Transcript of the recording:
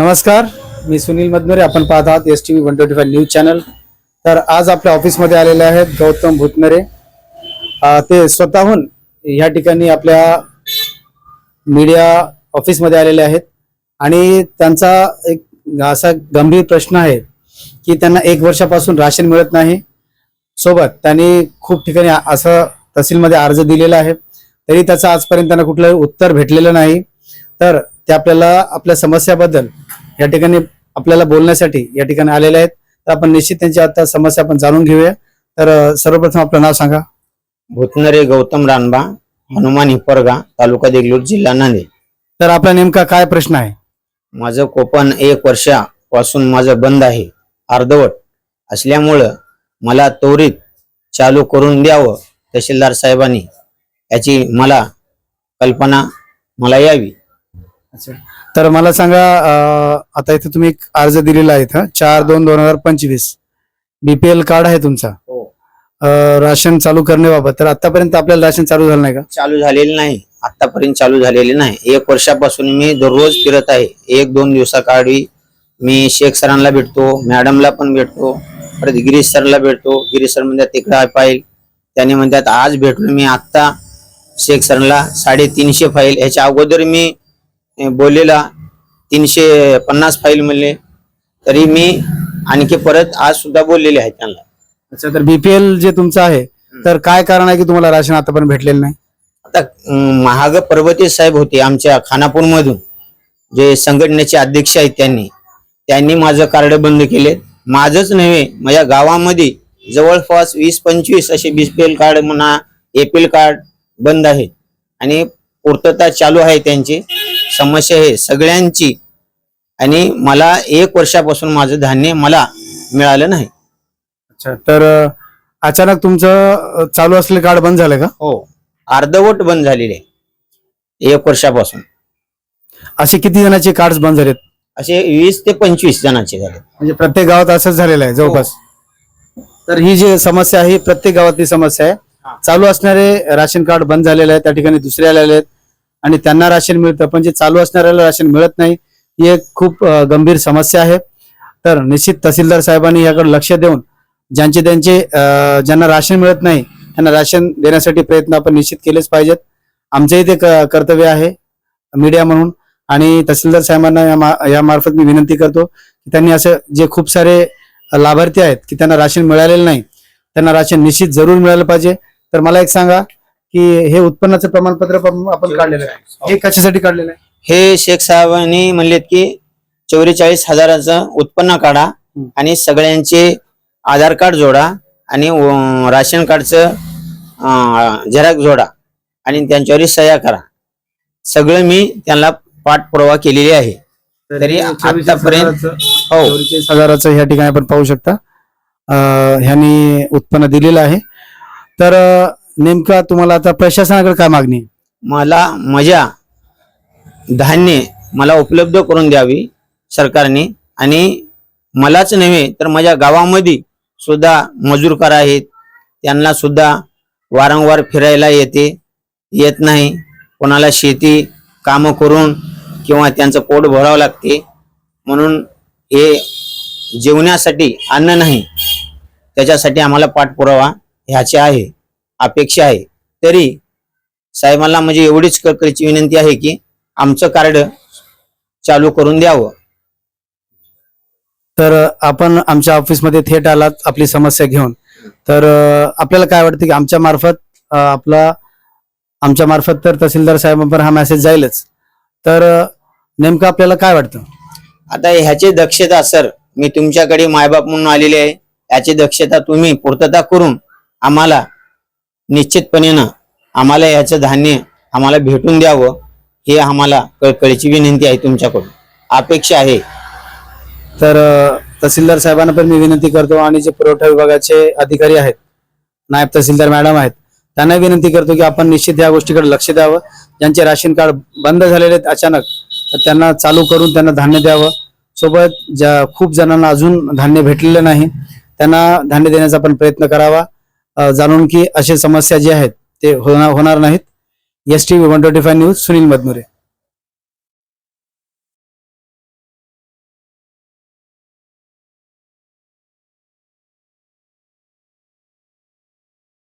नमस्कार मी सुनील मदनुरे. आपण पाहत आहात S T V one twenty five news channel तर आज आपल्या ऑफिसमध्ये आलेले आहेत गौतम भूतनरे. ते स्वतःहून ह्या ठिकाणी आपल्या मीडिया ऑफिसमध्ये आलेले आहेत. आणि त्यांचा एक असा गंभीर प्रश्न आहे की त्यांना एक वर्षापासून राशन मिळत नाही. सोबत त्यांनी खूप ठिकाणी असं तहसीलमध्ये अर्ज दिलेला आहे. तरी त्याचं आजपर्यंत त्यांना कुठलं उत्तर भेटलेलं नाही. तर ते आपल्याला आपल्या समस्याबद्दल या ठिकाणी आपल्याला बोलण्यासाठी या ठिकाणी आलेले आहेत. तर आपण निश्चित त्यांची आता समस्या आपण जाणून घेऊया. तर सर्वप्रथम आपलं नाव सांगा. भूतनरे गौतम रानबा हनुमान हिप्परगा तालुका देगलूर जिल्हा नांदेड. तर आपला नेमका काय प्रश्न आहे? माझं कोपन एक वर्षापासून माझं बंद आहे अर्धवट. असल्यामुळं मला त्वरित चालू करून द्यावं तहसीलदार साहेबांनी याची मला कल्पना मला यावी. तर मला सांगा अं, आता इथे तुम्ही एक अर्ज दिलेला आहे इथं. चार दोन दोन हजार पंचवीस. बीपीएल कार्ड आहे तुमचा. अं, राशन चालू करण्याबाबत. तर आतापर्यंत आपल्याला राशन चालू झालं नाही का? चालू झालेली नाही. आतापर्यंत चालू झालेली नाही. एक वर्षापासून मी दररोज फिरत आहे. एक दोन दिवसाकाळी मी शेख सरांना भेटतो मॅडमला पण भेटतो परत गिरीश सरला भेटतो. गिरीश सर म्हणतात तिकडे आहे फाईल त्याने म्हणतात आज भेटलो मी आत्ता. शेख सरांना साडेतीनशे फाईल ह्याच्या अगोदर मी बोललेला तीनशे पन्नास फाईल म्हणले तरी मी आणखी परत आज सुद्धा बोललेले आहे त्यांना. अच्छा तर बीपीएल जे तुमचं आहे तर काय कारण आहे की तुम्हाला राशन आतापर्यंत भेटलेलं नाही? आता अं, महाग पर्वते साहेब होते आमच्या खानापूर मधून जे संघटनेचे अध्यक्ष आहेत त्यांनी. त्यांनी माझं कार्ड बंद केले. माझंच नव्हे माझ्या गावामध्ये जवळपास वीस पंचवीस असे बीपीएल कार्ड म्हणा एपीएल कार्ड बंद आहेत. आणि पूर्तता चालू आहे त्यांची. समस्या आहे सगळ्यांची. आणि मला एक वर्षापासून माझं धान्य मला मिळालं नाही. अच्छा तर अचानक तुमचं चालू असलेलं कार्ड बंद झालं का? हो. अर्धवट बंद झालेले. आहे एक वर्षापासून. असे किती जणांचे कार्ड बंद झालेत? असे वीस ते पंचवीस जणांचे झाले म्हणजे प्रत्येक गावात असंच झालेलं आहे जवळपास. तर ही जी समस्या आहे ही प्रत्येक गावातली समस्या आहे. चालू असणारे राशन कार्ड बंद झालेले आहे त्या ठिकाणी दुसरे आलेले आहेत. आणि त्यांना राशन मिळतं पण जे चालू असणाऱ्याला राशन मिळत नाही ही एक खूप गंभीर समस्या आहे. तर निश्चित तहसीलदार साहेबांनी याकडे लक्ष देऊन ज्यांचे त्यांचे ज्यांना राशन मिळत नाही त्यांना राशन देण्यासाठी प्रयत्न आपण निश्चित केलेच पाहिजेत. आमचंही ते क- कर्तव्य आहे मीडिया म्हणून. आणि तहसीलदार साहेबांना या मा- या मार्फत मी विनंती करतो की त्यांनी असं जे खूप सारे लाभार्थी आहेत की त्यांना राशन मिळालेलं नाही त्यांना राशन निश्चित जरूर मिळालं पाहिजे. तर मला एक सांगा की हे उत्पन्नाचं प्रमाणपत्र पण आपण काढलेलं आहे. हे कशासाठी काढलेलं आहे? हे शेख साहेबांनी म्हणलेत की चौवेचाळीस हजाराचं उत्पन्न काढा. आणि सगळ्यांचे आधार कार्ड जोडा आणि राशन कार्डचं झेरॉक्स जोडा आणि त्यांच्यावर सह्या करा. सगळं मी त्यांना पाठपुरावा केलेली आहे. तरी आतापर्यंत हो. हजाराचं ह्या ठिकाणी आपण पाहू शकता. ह्यांनी उत्पन्न दिलेलं आहे. तर नेमका तुम्हाला आता प्रशासनाकडे काय मागणी मला माझ्या धान्य मला उपलब्ध करून द्यावी सरकारने आणि मलाच नव्हे तर माझ्या गावामध्ये सुद्धा मजूरकार आहेत. त्यांना सुद्धा वारंवार फिरायला येते येत नाही. कोणाला शेती कामं करून किंवा त्यांचं पोट भरावं लागते. म्हणून हे जेवण्यासाठी अन्न नाही. त्याच्यासाठी आम्हाला पाठपुरावा ह्याची आहे अपेक्षा आहे. तरी साहेबांना म्हणजे एवढीच कळकळीची विनंती आहे की आमचं कार्ड चालू करून द्यावं. तर आपण आमच्या ऑफिसमध्ये थेट आलात आपली समस्या घेऊन. तर आपल्याला काय वाटतं की आमच्या मार्फत आपला आमच्या मार्फत तर तहसीलदार साहेबांपर्यंत हा मेसेज जाईलच. तर नेमकं आपल्याला काय वाटतं? आता ह्याची दक्षता सर मी तुमच्याकडे मायबाप म्हणून आलेले आहे. याची दक्षता तुम्ही पूर्तता करून आम्हाला निश्चितपणेनं आम्हाला याचं धान्य आम्हाला भेटून द्यावं हे आम्हाला कळकळीची विनंती आहे तुमच्याकडून. अपेक्षा आहे. तर तहसीलदार साहेबांना पण मी विनंती करतो आणि जे पुरवठा विभागाचे अधिकारी आहेत नायब तहसीलदार मॅडम आहेत त्यांना विनंती करतो की आपण निश्चित या गोष्टीकडे लक्ष द्यावं. ज्यांचे राशन कार्ड बंद झालेले आहेत अचानक तर त्यांना चालू करून त्यांना धान्य द्यावं. सोबत ज्या खूप जणांना अजून धान्य भेटलेलं नाही त्यांना धान्य देण्याचा पण प्रयत्न करावा. जाणून की अशी समस्या जी आहेत ते होणार होणार नाहीत. S T one twenty five news Sunil Madanure.